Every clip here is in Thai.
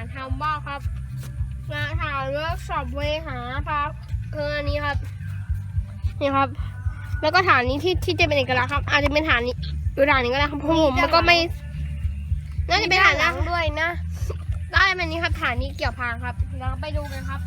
านทำบ้าครับและฐานเวิร์กช็อปเวหาครับคืออันนี้ครับนี่ครับ แล้วก็ฐานนี้ที่ที่จะเป็นเอกลักษณ์ครับ อาจจะเป็นฐานนี้อยู่ฐานนี้ก็ได้ครับเพราะผมมันก็ไม่น่าจะเป็นฐานล่างด้วยนะได้เป็นนี้ครับฐานนี้เกี่ยวพางครับเราไปดูกันครับ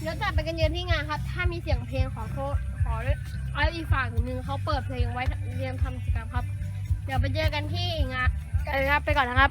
เดี๋ยวจัดไปกันเยอะที่งานครับ ถ้ามีเสียงเพลงขอโทษขอด้วยเอาอีกฝั่งหนึ่งเขาเปิดเพลงไว้เรียมทำกิจกรรมครับ เดี๋ยวไปเจอกันที่งานกันเลยครับไปก่อนนะครับ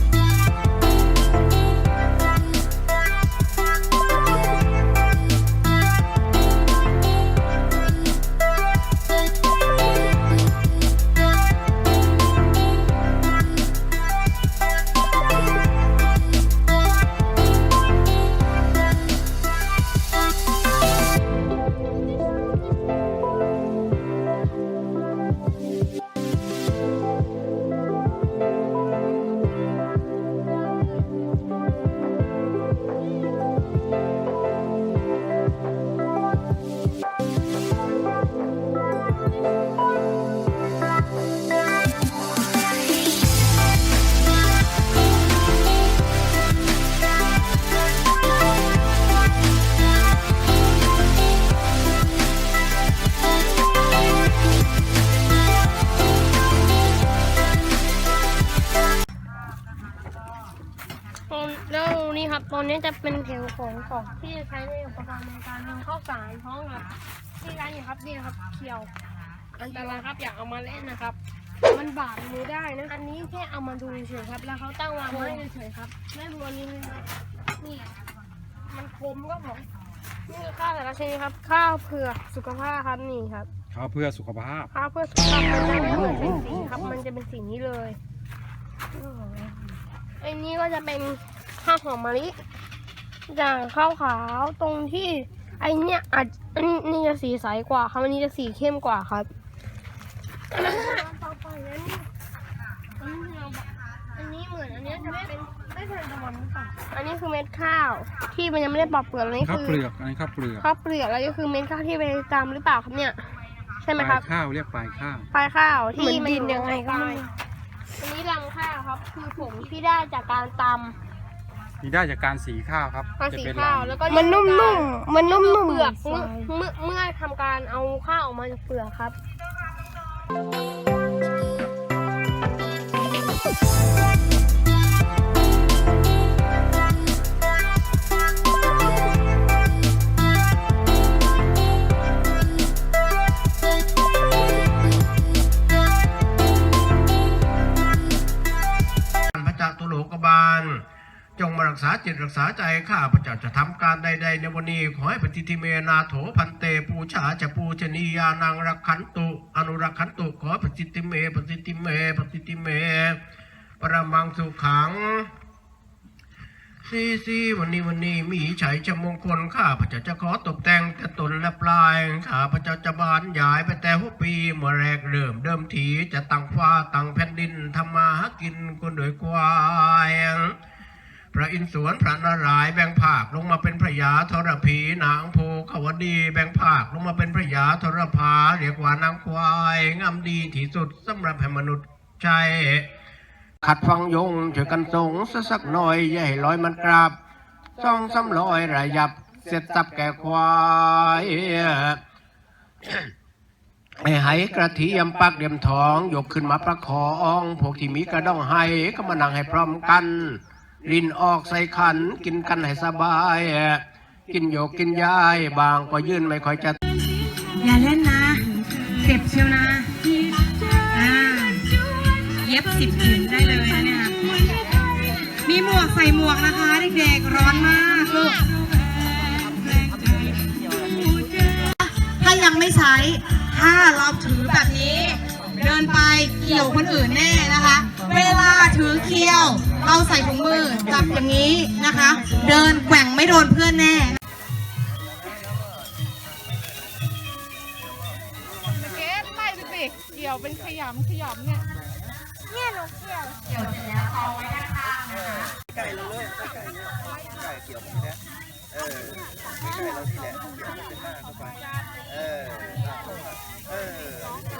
ของของที่จะใช้ในอุปกรณ์ในการทำข้าวสารท้องครับที่ร้านอยู่ครับนี่นะครับเขียว อันตรายครับอย่าเอามาเล่นนะครับ มันบาดมือได้นะอันนี้แค่เอามาดูเฉยๆครับ แล้วเขาตั้งวางไว้เฉยๆครับไม่บัวนี้นี่มันคมก็ผมนี่คือข้าวแต่ละชนิดครับ ข้าวเผือกสุขภาพครับนี่ครับ ข้าวเพื่อสุขภาพ ข้าวเพื่อสุขภาพมันจะไม่เหมือนเป็นสีครับ มันจะเป็นสีนี้เลยไอ้นี้ก็จะเป็นข้าวหอมมะลิ จากข้าวขาวตรงที่ไอเนี้ยอาจอันนี้จะสีใสกว่าครับอันนี้จะสีเข้มกว่าครับต่อไปอันนี้อันนี้เราอันนี้เหมือนอันเนี้ยจะเป็นไม่ทันตะวันหรือเปล่าอันนี้คือเม็ดข้าวที่มันยังไม่ได้ปอกเปลือกอันนี้ข้าวคือเปลือกอันนี้ข้าวเปลือกข้าวเปลือกแล้วก็คือเม็ดข้าวที่ไปจำหรือเปล่าครับเนี่ย ใช่ไหมครับปลายข้าวเรียกปลายข้าวปลายข้าวที่เหมือนดินอยังไงก็ไม่อันนี้รังข้าวครับ คือผงที่ได้จากการต มีได้จากการสีข้าวครับำการจะสีเป็นข้าวลำแล้วก็มันนุ่มๆ มันนุ่มเปลือกๆเมื่อเมื่อเมื่อทำการเอาข้าวออกมาจากเปลือกครับพ ษาจิตรักษาใจข้าพระเจ้าจะทำการใด ๆ ในวันนี้ขอให้ปฏิทิเมนาโถพันเตปูชาจะปูชนียานังรักขันตุ อนุรักขันตุขอปฏิทิเมปฏิทิเมปฏิทิเมปรมังสุขังซีซีวันนี้วันนี้มีชัยชมงคลข้าพระเจ้าจะขอตกแต่งแต่ตนและปลายข้าพระเจ้าจะบานยายไปแต่หัวปีเมื่อแรกเริ่มเดิมทีจะตั้งฟ้าตั้งแผ่นดินทำมาหากินคนโดยควาย พระอินทร์สวนพระนารายณ์แบ่งภาคลงมาเป็นพระยาธรพีนางโพขวดีแบ่งภาคลงมาเป็นพระยาธรพาเรียกว่านางควายงามดีที่สุดสำหรับให้มนุษย์ใช้ขัดฟังยงช่วยกันสงสักสักหน่อยย่าให้ลอยมันกราบซ่องซ้ำลอยระยับเสร็จสับแก่ควายไอ้ไหกระเทียมปักเดียมทอง ยกขึ้นมาประคองพวกที่มีกระด้องไห้ก็มานั่งให้พร้อมกัน ลินออกใส่ขันกินกันให้สบาย กินโยกกินยาย บางก็ยื่นไม่ค่อยจะอย่าเล่นนะเจ็บเชียวนะอ่าเย็บสิบเข็มได้เลยนะเนี่ยมีหมวกใส่หมวกนะคะเด็กๆร้อนมากลูกถ้ายังไม่ใช้ ถ้าเราถือแบบนี้ เดินไปเกี่ยวคนอื่นแน่นะคะ เวลาถือเคียว เราใส่ถุงมือจับอย่างนี้นะคะ เดินแกว่งไม่โดนเพื่อนแน่เกสไล่ไปสิเกี่ยวเป็นขยำขยำเนี่ยเนี่ยลูกเกี่ยวเกี่ยวเสร็จแล้วเอาไว้ด้านข้างนะคะไก่เราเลยไก่ไก่เกี่ยวไม่ได้เออไก่เราที่แหละเกี่ยวเป็นหน้าเข้าไปเออเออ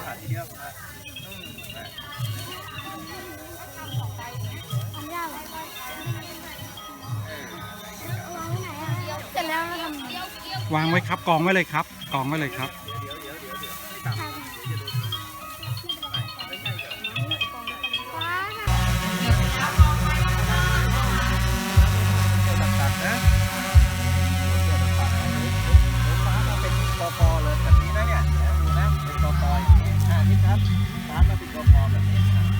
วางไว้ครับกองไว้เลยครับ กองไว้เลยครับเป็นกอคอแบบนี้ครับ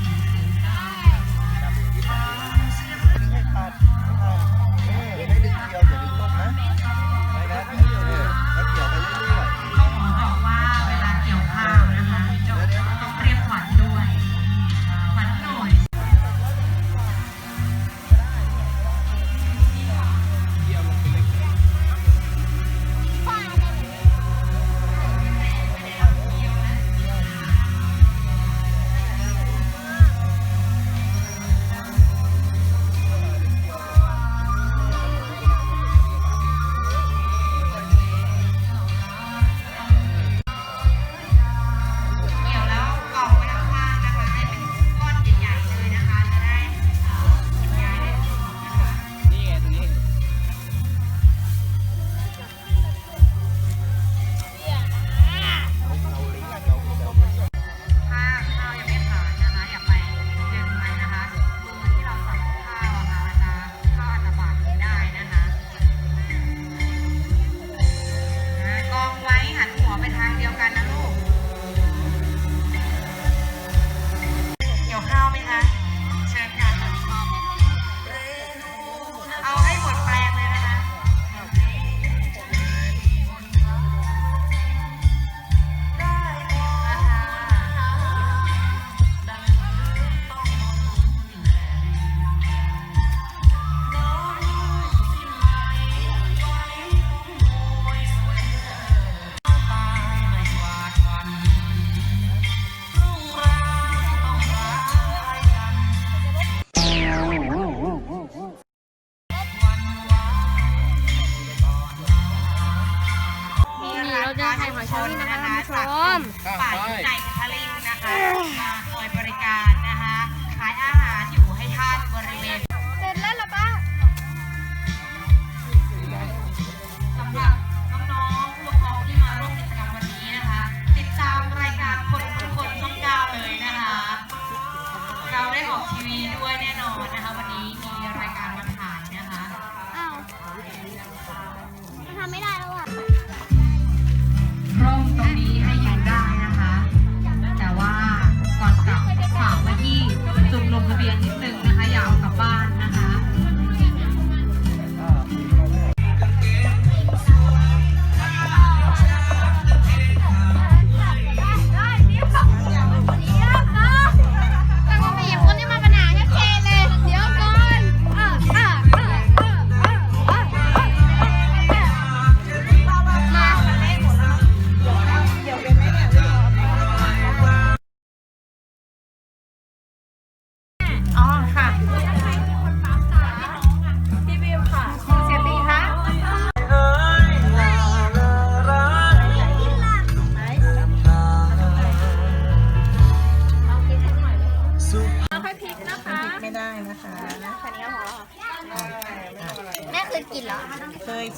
นะคะ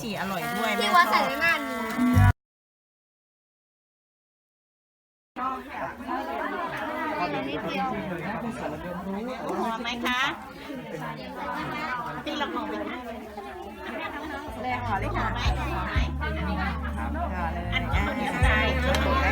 ฉี่อร่อยด้วยที่วัดแสนนานมีหอมไหมคะพี่ลองหอมไปนะแรงหอมเลยค่ะอหอมไหมนนี้คนเดี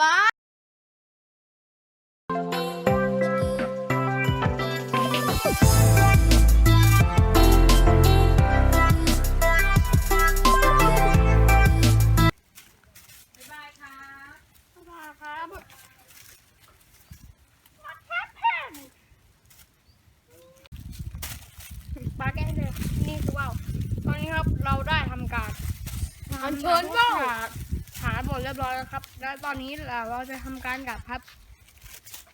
ลาแก้เลยนี่คือว่าวตอนนี้ครับเราได้ทำการอัญเชิญว่าว มดเรียบร้อยแล้วครับ แล้วตอนนี้เราจะทำการกลับครับ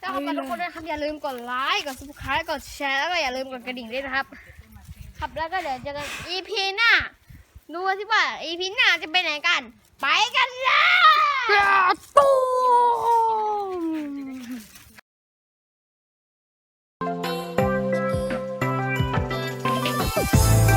ถ้าขอบคุณทุกคนนะครับอย่าลืมกดไลค์กดซับสไครต์กดแชร์แล้วก็อย่าลืมกดกระดิ่งด้วยนะครับ ครับแล้วก็เดี๋ยวเจอกัน EP หน้าดูสิว่า EP หน้าจะไปไหนกัน ไปกันเลยตู้ม